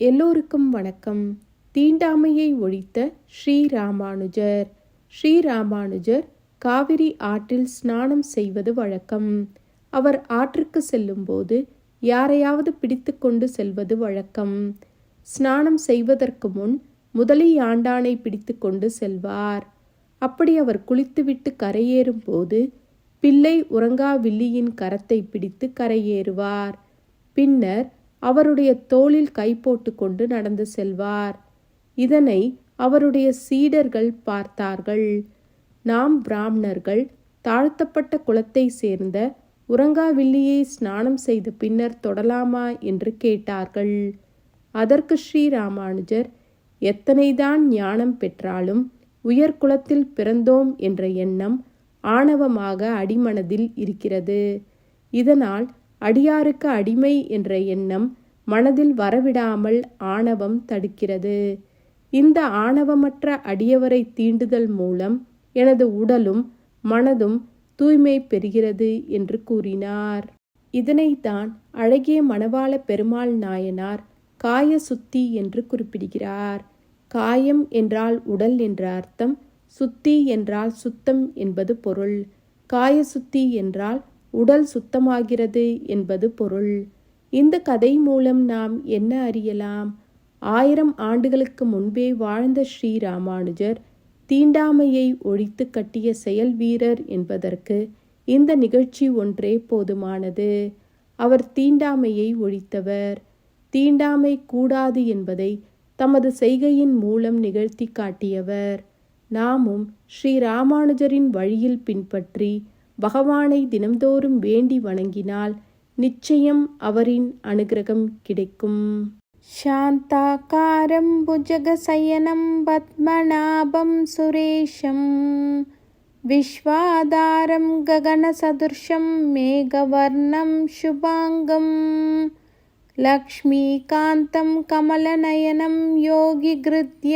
எல்லோருக்கும் வணக்கம். தீண்டாமையை ஒழித்த ஸ்ரீராமானுஜர் ஸ்ரீராமானுஜர் காவிரி ஆற்றில் ஸ்நானம் செய்வது வழக்கம். அவர் ஆற்றுக்கு செல்லும்போது யாரையாவது பிடித்து கொண்டு செல்வது வழக்கம். ஸ்நானம் செய்வதற்கு முன் முதலை ஆண்டானை பிடித்து கொண்டு செல்வார். அப்படி அவர் குளித்துவிட்டு கரையேறும் போது பிள்ளை உறங்காவில்லியின் கரத்தை பிடித்து கரையேறுவார். பின்னர் அவருடைய தோளில் கை போட்டுக்கொண்டு நடந்து செல்வார். இதனை அவருடைய சீடர்கள் பார்த்தார்கள். நாம் பிராமணர்கள் தாழ்த்தப்பட்ட குலத்தை சேர்ந்த உறங்காவில்லியை ஸ்நானம் செய்த பின்னர் தொடலாமா என்று கேட்டார்கள். அதற்கு ஸ்ரீராமானுஜர் எத்தனைதான் ஞானம் பெற்றாலும் உயர்குலத்தில் பிறந்தோம் என்ற எண்ணம் ஆணவமாக அடிமனதில் இருக்கிறது. இதனால் அடியாருக்கு அடிமை என்ற எண்ணம் மனதில் வரவிடாமல் ஆணவம் தடுக்கிறது. இந்த ஆணவமற்ற அடியவரை தீண்டுதல் மூலம் எனது உடலும் மனதும் தூய்மை பெறுகிறது என்று கூறினார். இதனைத்தான் அழகிய மணவாள பெருமாள் நாயனார் காய சுத்தி என்று குறிப்பிடுகிறார். காயம் என்றால் உடல் என்ற அர்த்தம் சுத்தி என்றால் சுத்தம் என்பது பொருள். காய சுத்தி என்றால் உடல் சுத்தமாகிறது என்பது பொருள். இந்த கதை மூலம் நாம் என்ன அறியலாம்? ஆயிரம் ஆண்டுகளுக்கு முன்பே வாழ்ந்த ஸ்ரீ ராமானுஜர் தீண்டாமையை ஒழித்து கட்டிய செயல் வீரர் என்பதற்கு இந்த நிகழ்ச்சி ஒன்றே போதுமானது. அவர் தீண்டாமையை ஒழித்தவர். தீண்டாமை கூடாது என்பதை தமது செய்கையின் மூலம் நிகழ்த்தி காட்டியவர். நாமும் ஸ்ரீ ராமானுஜரின் வழியில் பின்பற்றி பகவானை தினம்தோறும் வேண்டி வணங்கினால் நிச்சயம் அவரின் அனுகிரகம் கிடைக்கும் शान्ताकारं भुजगशयनं पद्मनाभं सुरेशं विश्वाधारं गगनसदृशं मेघवर्णं शुभाङ्गं लक्ष्मीकान्तं कमलनयनं योगिगृध्यानगम्यं